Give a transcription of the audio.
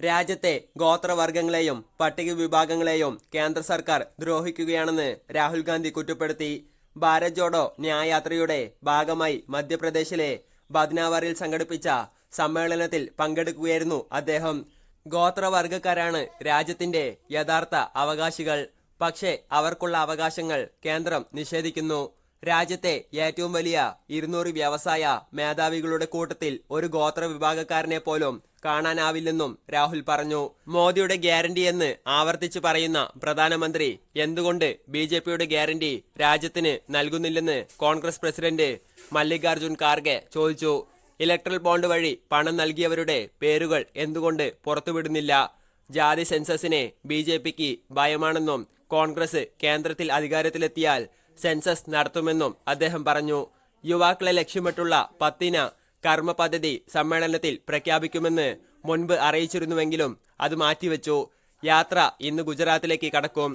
രാജ്യത്തെ ഗോത്രവർഗങ്ങളെയും പട്ടിക വിഭാഗങ്ങളെയും കേന്ദ്ര സർക്കാർ ദ്രോഹിക്കുകയാണെന്ന് രാഹുൽ ഗാന്ധി കുറ്റപ്പെടുത്തി. ഭാരത് ജോഡോ ന്യായയാത്രയുടെ ഭാഗമായി മധ്യപ്രദേശിലെ ബദ്നാവറിൽ സംഘടിപ്പിച്ച സമ്മേളനത്തിൽ പങ്കെടുക്കുകയായിരുന്നു അദ്ദേഹം. ഗോത്രവർഗക്കാരാണ് രാജ്യത്തിന്റെ യഥാർത്ഥ അവകാശികൾ. പക്ഷേ അവർക്കുള്ള അവകാശങ്ങൾ കേന്ദ്രം നിഷേധിക്കുന്നു. രാജ്യത്തെ ഏറ്റവും വലിയ ഇരുന്നൂറ് വ്യവസായ മേധാവികളുടെ കൂട്ടത്തിൽ ഒരു ഗോത്ര വിഭാഗക്കാരനെ പോലും കാണാനാവില്ലെന്നും രാഹുൽ പറഞ്ഞു. മോദിയുടെ ഗ്യാരണ്ടി എന്ന് ആവർത്തിച്ച് പറയുന്ന പ്രധാനമന്ത്രി എന്തുകൊണ്ട് ബി ജെ പിയുടെ ഗ്യാരണ്ടി രാജ്യത്തിന് നൽകുന്നില്ലെന്ന് കോൺഗ്രസ് പ്രസിഡന്റ് മല്ലികാർജുൻ ഖാർഗെ ചോദിച്ചു. ഇലക്ട്രൽ ബോണ്ട് വഴി പണം നൽകിയവരുടെ പേരുകൾ എന്തുകൊണ്ട് പുറത്തുവിടുന്നില്ല? ജാതി സെൻസസിനെ ബി ജെ പിക്ക് ഭയമാണെന്നും കോൺഗ്രസ് കേന്ദ്രത്തിൽ അധികാരത്തിലെത്തിയാൽ സെൻസസ് നടത്തുമെന്നും അദ്ദേഹം പറഞ്ഞു. യുവാക്കളെ ലക്ഷ്യമിട്ടുള്ള പത്തിന കർമ്മ പദ്ധതി സമ്മേളനത്തിൽ പ്രഖ്യാപിക്കുമെന്ന് മുൻപ് അറിയിച്ചിരുന്നുവെങ്കിലും അത് മാറ്റിവെച്ചു. യാത്ര ഇന്ന് ഗുജറാത്തിലേക്ക് കടക്കും.